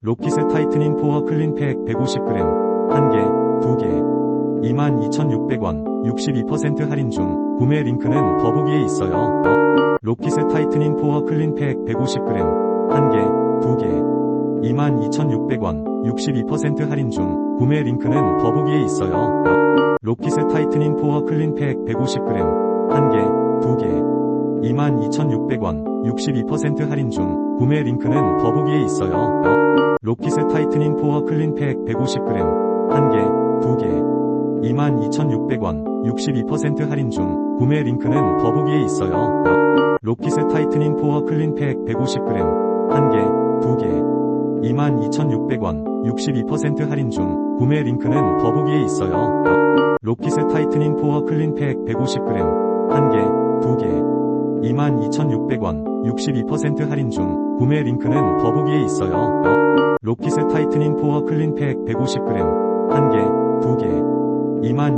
로키스 타이트닝 포어 클린 팩 150g 1개, 2개 22,600원 62% 할인 중 구매 링크는 더보기에 있어요. 로키스 타이트닝 포어 클린 팩 150g 1개, 2개 22,600원 62% 할인 중 구매 링크는 더보기에 있어요. 로키스 타이트닝 포어 클린 팩 150g 1개, 2개 22,600원 62% 할인 중 구매 링크는 더보기에 있어요. 로키스 타이트닝 포어 클린 팩 150g 1개, 2개 22,600원 62% 할인 중 구매 링크는 더보기에 있어요. 로키스 타이트닝 포어 클린 팩 150g 1개, 2개 22,600원 62% 할인 중 구매 링크는 더보기에 있어요. 로키스 타이트닝 포어 클린 팩 150g 1개, 2개 22,600원 62% 할인 중 구매 링크는 더보기에 있어요. 로키스 타이트닝 포어 클린 팩 150g 1개, 2개 2만